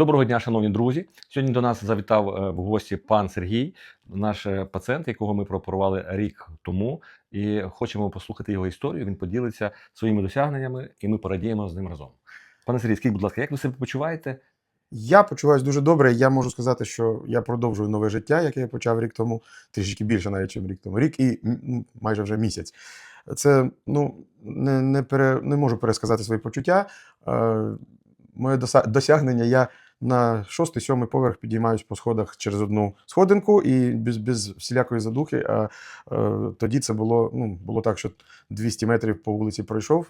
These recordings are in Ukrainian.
Доброго дня, шановні друзі. Сьогодні до нас завітав е, в гості пан Сергій, наш е, пацієнт, якого ми прооперували рік тому, і хочемо послухати його історію. Він поділиться своїми досягненнями, і ми порадіємо з ним разом. Пане Сергій, скажіть, будь ласка, як ви себе почуваєте? Я почуваюся дуже добре. Я можу сказати, що я продовжую нове життя, яке я почав рік тому, трішки більше навіть, ніж рік тому. Рік і майже вже місяць. Це ну, не, не, пере, не можу пересказати свої почуття. Е, моє досягнення я на шостий, сьомий поверх підіймаюсь по сходах через одну сходинку і без, без всілякої задухи. А е, тоді це було, ну, було так, що 200 метрів по вулиці пройшов.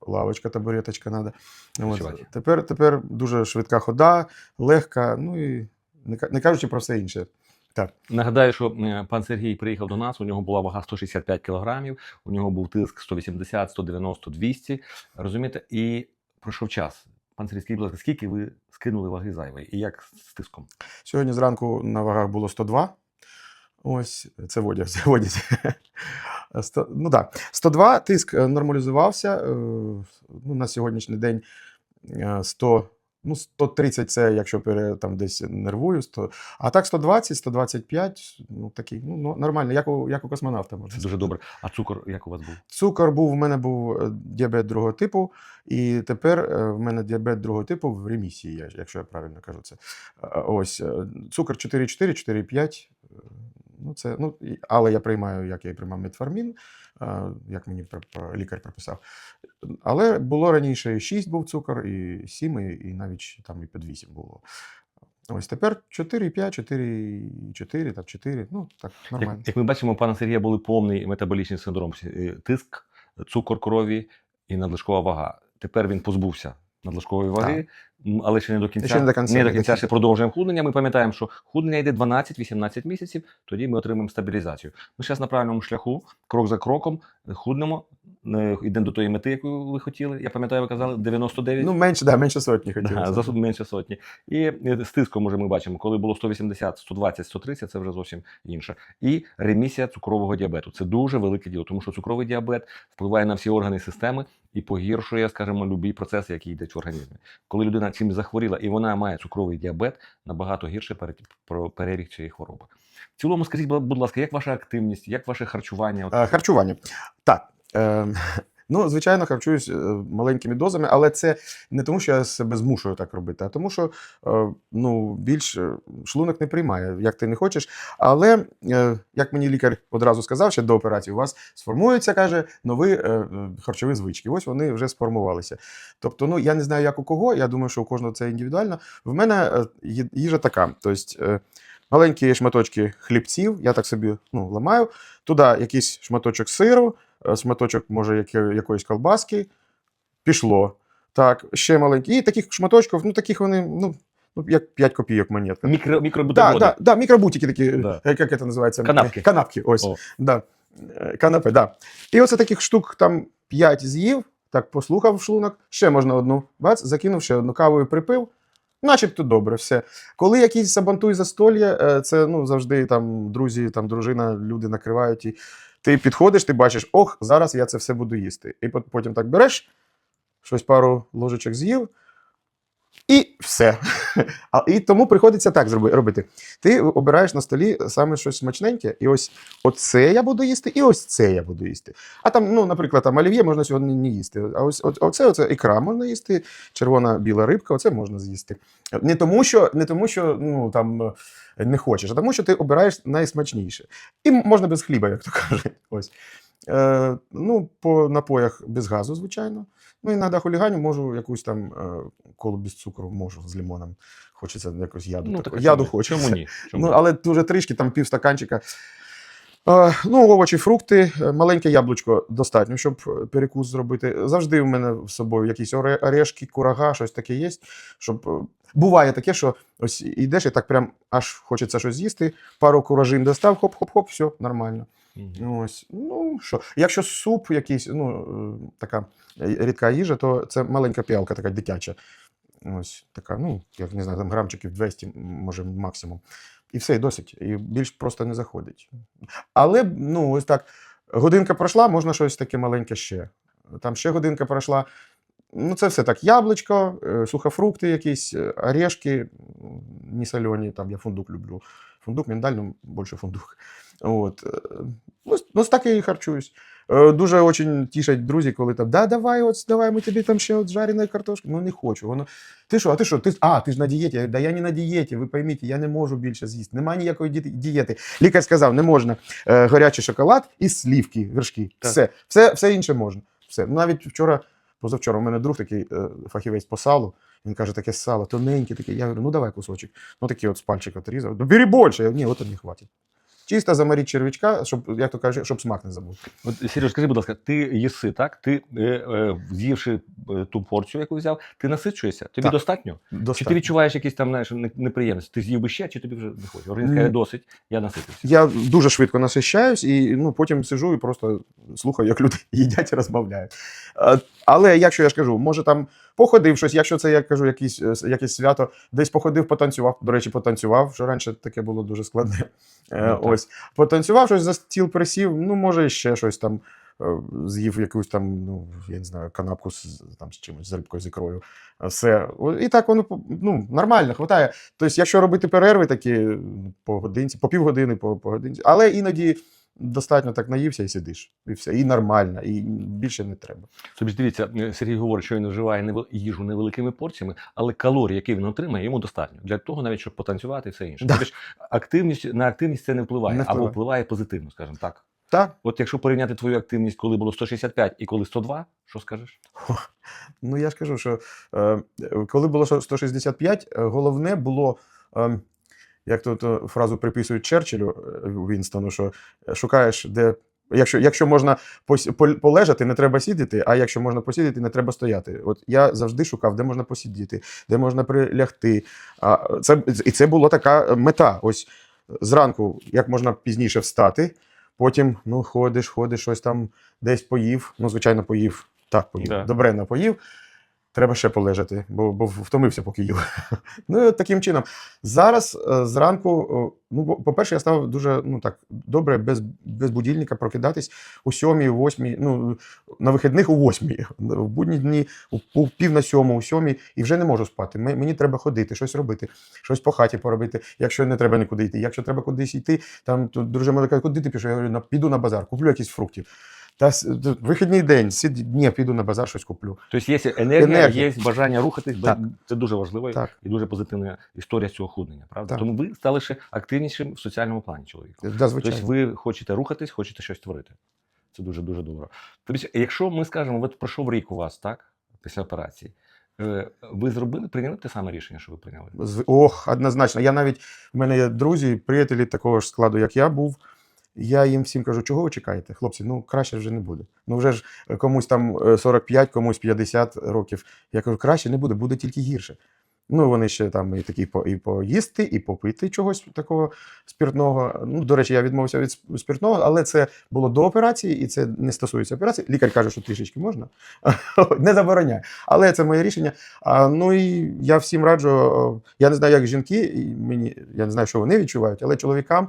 Лавочка, табуреточка треба. Відчувати. Тепер, тепер дуже швидка хода, легка, ну і не, не кажучи про все інше. Нагадаю, що е, пан Сергій приїхав до нас. У нього була вага 165 кілограмів, у нього був тиск 180, 190, 200. Розумієте? І пройшов час. Пан Сергій, будь ласка, скільки ви скинули ваги зайвої? І як з тиском? Сьогодні зранку на вагах було 102. Ось, це в це в одязі. Ну так, 102, тиск е, нормалізувався. е, Ну, на сьогоднішній день е, 100, ну, 130 це якщо пере, там десь нервую, 100, а так 120, 125, ну такий, ну, нормально, як у, як у космонавта можна дуже добре. А цукор як у вас був? Цукор був, в мене був е, діабет другого типу, і тепер е, в мене діабет другого типу в ремісії, якщо я правильно кажу це. Е, Ось цукор 4,4, 4,5. е, Ну, це, ну, але я приймаю, як я і приймав метформін, як мені лікар прописав. Але було раніше 6 був цукор, і 7, і, навіть там і під 8 було. Ось тепер 4,5, 4,4, так 4, ну так, нормально. Як, як ми бачимо, у пана Сергія були повний метаболічний синдром, е, тиск, цукор крові і надлишкова вага. Тепер він позбувся надлишкової ваги, так. але ще не до кінця. Ще не до кінця, Не до кінця ще продовжуємо худнення. Ми пам'ятаємо, що худнення йде 12-18 місяців, тоді ми отримаємо стабілізацію. Ми зараз на правильному шляху, крок за кроком, худнемо, йдемо до тої мети, яку ви хотіли. Я пам'ятаю, ви казали 99. Ну, менше, да, менше сотні Да, хотілося. за сот- менше сотні. І е, з тиском уже ми бачимо, коли було 180, 120, 130, це вже зовсім інше. І ремісія цукрового діабету. Це дуже велике діло, тому що цукровий діабет впливає на всі органи системи і погіршує, скажімо, любі процеси, які йдуть в організмі. Коли людина чимось захворіла і вона має цукровий діабет, набагато гірше пере- про- перебіг цієї хвороби. В цілому, скажіть, будь будь ласка, як ваша активність, як ваше харчування? Е, Харчування. Так. Е, ну, звичайно, харчуюсь е, маленькими дозами, але це не тому, що я себе змушую так робити, а тому, що е, ну, більш е, шлунок не приймає, як ти не хочеш. Але, як мені лікар одразу сказав, ще до операції, у вас сформуються, каже, нові харчові звички. Ось вони вже сформувалися. Тобто, ну, я не знаю, як у кого, я думаю, що у кожного це індивідуально. В мене їжа така. Тобто, маленькі шматочки хлібців, я так собі ну, ламаю, туди якийсь шматочок сиру, шматочок, може, якоїсь колбаски. Пішло. Так, ще маленький. І таких шматочків, ну таких вони, ну, ну як 5 копійок монетка. Мікро, Так, мікробутерброди. да, да, мікробутики такі, Да. е, як це називається? Канапки. Е, Канапки, ось. О. Да. Е, Канапи, да. І оце таких штук там 5 з'їв, так послухав шлунок, ще можна одну, бац, закинув ще одну кавою припив. Начебто добре, все. Коли якісь сабантуй застолья, е, це ну, завжди там друзі, там дружина, люди накривають. І ти підходиш, ти бачиш, ох, зараз я це все буду їсти. І пот- потім так береш, щось пару ложечок з'їв, і все. А, і тому приходиться так зроби- робити. Ти обираєш на столі саме щось смачненьке, і ось оце я буду їсти, і ось це я буду їсти. А там, ну, наприклад, там олів'є можна сьогодні не їсти. А ось оце, оце ікра можна їсти, червона біла рибка, оце можна з'їсти. Не тому, що, не тому, що ну, там, е, не хочеш, а тому, що ти обираєш найсмачніше. І можна без хліба, як то кажуть. Ось. Е, ну, по напоях без газу, звичайно. Ну, іноді хуліганю можу якусь там е, колу без цукру, можу з лимоном. Хочеться якось яду. Ну, так, яду хочу. Чому ні? Чому? Ну, але дуже трішки, там пів стаканчика. Е, ну, овочі, фрукти, е, маленьке яблучко достатньо, щоб перекус зробити. Завжди в мене з собою якісь орешки, курага, щось таке є. Щоб... Буває таке, що ось йдеш і так прям аж хочеться щось з'їсти, пару куражин достав, хоп-хоп-хоп, все, нормально. Мгм. Ось, ну що, якщо суп якийсь, ну е, така рідка їжа, то це маленька піалка, така дитяча. Ось така, ну, як не знаю, там грамчиків 200, може, максимум. І все, і досить. І більш просто не заходить. Але, ну, ось так, годинка пройшла, можна щось таке маленьке ще. Там ще годинка пройшла, Ну, це все так: яблучко, е, сухофрукти якісь, е, орешки, солені, там я фундук люблю. Фундук, миндаль, ну, більше фундук. От. е, Ну, ну, так я і харчуюсь. Е, Дуже очень тішать друзі, коли там, да, давай, от, давай, ми тобі там ще от жареної картошки. Ну, не хочу. Воно, ти що, а ти що? Ти, а, ти ж на дієті. Я Да я не на дієті, ви пойміть, я не можу більше з'їсти. Немає ніякої дієти. Лікар сказав, не можна е, гарячий шоколад і слівки, вершки. Так. Все, все, все інше можна. Все. Навіть вчора, позавчора, у мене друг такий е, фахівець по салу. Він каже, таке сало, тоненьке, таке. Я говорю, ну давай кусочок. Ну такий от з пальчика отрізав. Ну бери більше. Я говорю, ні, от не хватить. Чисто заморіть червячка, щоб, як то кажуть, щоб смак не забути. От, Сереж, скажи, будь ласка, ти їси, так? Ти, е, е, з'ївши е, ту порцію, яку взяв, ти насичуєшся? Тобі Так. достатньо? Чи ти відчуваєш якісь там знаєш, неприємності? Ти з'їв би ще, чи тобі вже не хочеш? Організм Ні. каже, досить, я наситився. Я дуже швидко насищаюсь і ну, потім сижу і просто слухаю, як люди їдять і розмовляють. Е, Але якщо я ж кажу, може там походив щось, якщо це я кажу, якісь, е, якесь свято, десь походив, потанцював. До речі, потанцював, що раніше таке було дуже складне. Е, Ну. Ось потанцював, щось за стіл присів, ну може ще щось там. е, З'їв якусь там, ну я не знаю, канапку з там з чимось з рибкою з ікрою. Все. І так воно ну, нормально, хватає. Тобто, якщо робити перерви такі по годинці, по півгодини, по, по годинці, але іноді достатньо так наївся і сидиш. І все. І нормально, і більше не треба. Тобі ж дивіться, е, Сергій говорить, що він вживає їжу невеликими порціями, але калорій, які він отримає, йому достатньо. Для того, навіть щоб потанцювати і все інше. Да. Тобто активність на активність це не впливає, Не або впливає. впливає позитивно, скажімо так. Так, От якщо порівняти твою активність, коли було 165 і коли 102, що скажеш? ну я ж кажу, що е, коли було 165, е, головне було. Е, як то, то фразу приписують Черчиллю е, Вінстону, що е, шукаєш, де. Якщо, якщо можна полежати, не треба сидіти, а якщо можна посидіти, не треба стояти. От я завжди шукав, де можна посидіти, де можна прилягти. А це, і це була така мета. Ось зранку, як можна пізніше встати, потім ну, ходиш, ходиш, щось там десь поїв. Ну, звичайно, поїв. Так, поїв. Да. Добре напоїв. Треба ще полежати, бо, бо втомився, поки їв. ну, таким чином. Зараз е, зранку, ну, по-перше, я став дуже ну, так, добре, без, без будильника прокидатись у сьомій, у восьмій, ну, на вихідних у восьмій, в будні дні у пів на сьому, у сьомій, і вже не можу спати. Мені треба ходити, щось робити, щось по хаті поробити, якщо не треба нікуди йти. Якщо треба кудись йти, там то дружина каже, куди ти пішов? Я говорю, піду на базар, куплю якісь фруктів. Та вихідний день, сидіть, ні, піду на базар, щось куплю. Тобто є енергія, Енергія. є бажання рухатись, Так. це дуже важливо Так. і дуже позитивна історія цього худнення, правда? Так. Тому ви стали ще активнішим в соціальному плані чоловіка. Да, звичайно. Тобто ви хочете рухатись, хочете щось творити. Це дуже дуже добре. Тобто, якщо ми скажемо, от пройшов рік у вас, так, після операції, е, ви зробили, прийняли те саме рішення, що ви прийняли? Ох, однозначно. Я навіть в мене є друзі, приятелі такого ж складу, як я був. Я їм всім кажу, чого ви чекаєте? Хлопці, ну краще вже не буде. Ну вже ж комусь там е, 45, комусь 50 років. Я кажу, краще не буде, буде тільки гірше. Ну, вони ще там і такі і поїсти, і попити чогось такого спиртного. Ну, до речі, я відмовився від сп- спиртного, але це було до операції, і це не стосується операції. Лікар каже, що трішечки можна, не забороняє. Але це моє рішення. А, ну і я всім раджу. Я не знаю, як жінки, і мені я не знаю, що вони відчувають, але чоловікам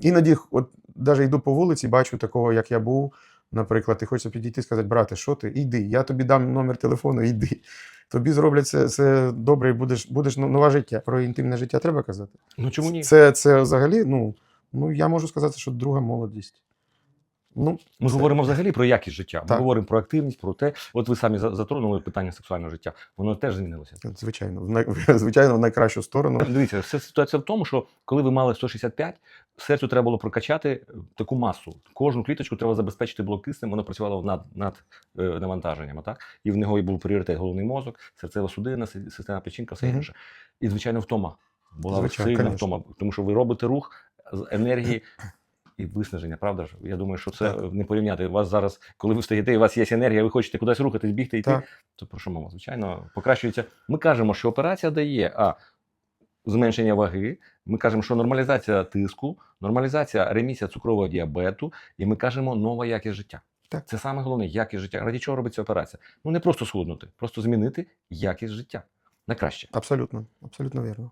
іноді, от навіть йду по вулиці, бачу такого, як я був. Наприклад, ти хочеш підійти і сказати, брате, що ти? Йди, я тобі дам номер телефону, йди. Тобі зроблять це, це добре, і будеш, будеш ну, нове життя. Про інтимне життя треба казати. Ну чому ні? Це, це взагалі, ну, ну я можу сказати, що друга молодість. Ну, Ми це- говоримо взагалі про якість життя. Ми Так. говоримо про активність, про те. От ви самі затронули питання сексуального життя. Воно теж змінилося. Звичайно, в най, звичайно, в найкращу сторону. Дивіться, вся ситуація в тому, що коли ви мали 165, серцю треба було прокачати е, таку масу. Кожну кліточку треба забезпечити було киснем, воно працювало над, над е, навантаженнями. Так? І в нього і був пріоритет головний мозок, серцева судина, система печінка, все інше. І, звичайно, втома. Була Звичайно, сильна конечно. втома, тому що ви робите рух з енергії. І виснаження, правда ж? Я думаю, що це Так. не порівняти. У вас зараз, коли ви стоїте, і у вас є енергія, ви хочете кудись рухатись, бігти, йти, Так. то про що мова? Звичайно, покращується. Ми кажемо, що операція дає а зменшення ваги. Ми кажемо, що нормалізація тиску, нормалізація ремісія цукрового діабету, і ми кажемо нова якість життя. Так. Це саме головне якість життя. Раді чого робиться операція? Ну не просто схуднути, просто змінити якість життя на краще. Абсолютно, абсолютно вірно.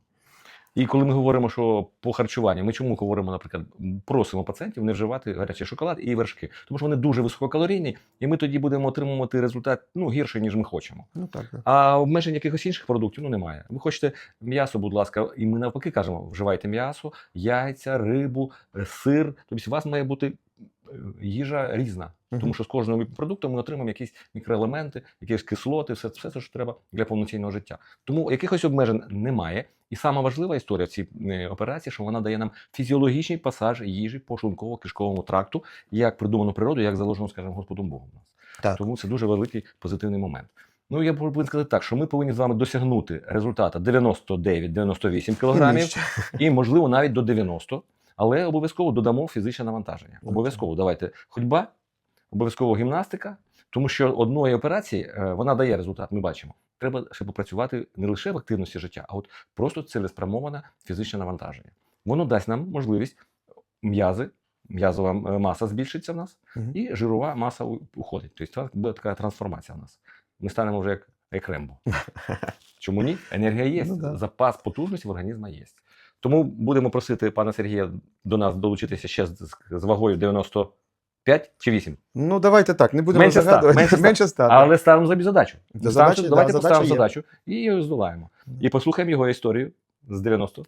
І коли ми говоримо, що по харчуванню, ми чому говоримо, наприклад, просимо пацієнтів не вживати гарячий шоколад і вершки, тому що вони дуже висококалорійні, і ми тоді будемо отримувати результат ну гірше, ніж ми хочемо. Ну так, так. А обмежень якихось інших продуктів ну немає. Ви хочете м'ясо, будь ласка, і ми навпаки кажемо: вживайте м'ясо, яйця, рибу, сир. Тобто у вас має бути їжа різна. Тому що з кожного продукту ми отримаємо якісь мікроелементи, якісь кислоти, все, все це, що треба для повноцінного життя. Тому якихось обмежень немає. І сама важлива історія в цій е, операції, що вона дає нам фізіологічний пасаж їжі по шлунково-кишковому тракту, як придумано природою, як заложено, скажімо, Господом Богом. нас. Так. Тому це дуже великий позитивний момент. Ну, я повинен сказати так, що ми повинні з вами досягнути результата 99-98 кілограмів і, можливо, навіть до 90, але обов'язково додамо фізичне навантаження. Обов'язково давайте ходьба, обов'язково гімнастика, тому що одної операції е, вона дає результат, ми бачимо. Треба ще попрацювати не лише в активності життя, а от просто цілеспрямоване фізичне навантаження. Воно дасть нам можливість м'язи, м'язова е, маса збільшиться в нас, Мгм. і жирова маса уходить. Тобто буде така трансформація в нас. Ми станемо вже як, як Рембо. Чому ні? Енергія є, Ну да. запас потужності в організмі є. Тому будемо просити пана Сергія до нас долучитися ще з, з- з вагою 95 чи 8. Ну, давайте так, не будемо Менше загадувати. менше ста. Менше ста. так. Але ставимо собі задачу. За Ставимо задачі, да, давайте задача поставимо є. задачу і її здолаємо. І послухаємо його історію з 90.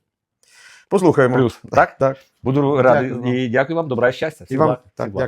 Послухаємо. Плюс. Так? Так. Буду радий Дякую і дякую вам. Добра і щастя. І вам так, дякую.